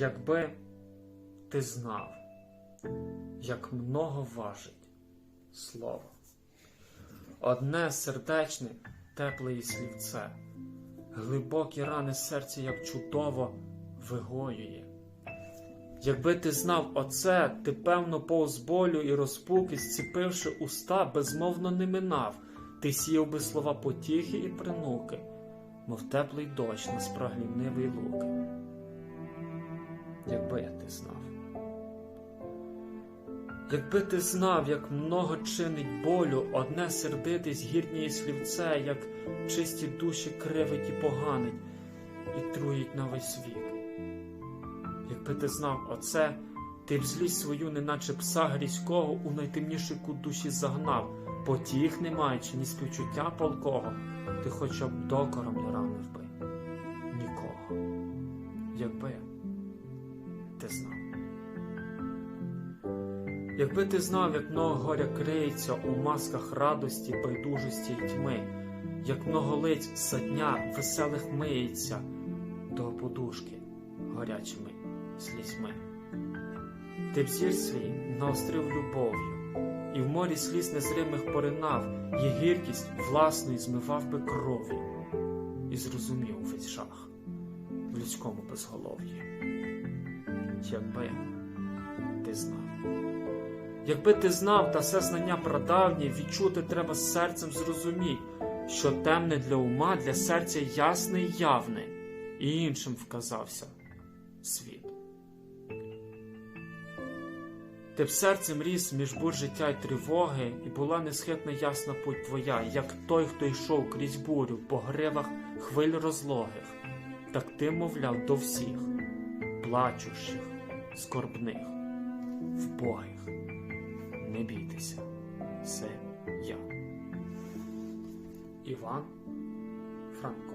Якби ти знав, як много важить слово. Одне сердечне, тепле і слівце, глибокі рани серця, як чудово вигоює. Якби ти знав оце, ти певно повз болю і розпуки, зціпивши уста, безмовно не минав, ти сіяв би слова потіхи і принуки, мов теплий дощ на спраглінивий луки. Якби я ти знав. Якби ти знав, як много чинить болю, одне сердитись гірніє слівце, як чисті душі кривить і поганить, і труїть на весь світ. Якби ти знав оце, ти б злість свою, неначе пса грізького, у найтемніший кут душі загнав, потіх не маючи, ні співчуття полкого, ти хоча б докором не ранив би нікого. Якби ти знав. Якби ти знав, як много горя криється у масках радості, байдужості й тьми, як много лиць за дня веселих миється до подушки горячими слізьми. Ти б зір свій наострив любов'ю, і в морі сліз незримих поринав, і гіркість власної змивав би кров'ю, і зрозумів весь жах в людському безголов'ї. Якби ти знав. Якби ти знав та все знання прадавнє, відчути треба серцем зрозуміть, що темне для ума, для серця ясне й явне, і іншим вказався світ. Ти б серцем ріс між бур життя й тривоги, і була несхитна ясна путь твоя, як той, хто йшов крізь бурю по гривах хвиль розлогих, так ти мовляв до всіх, плачущих, скорбних, вбогих. Не бійтеся, це я. Іван Франко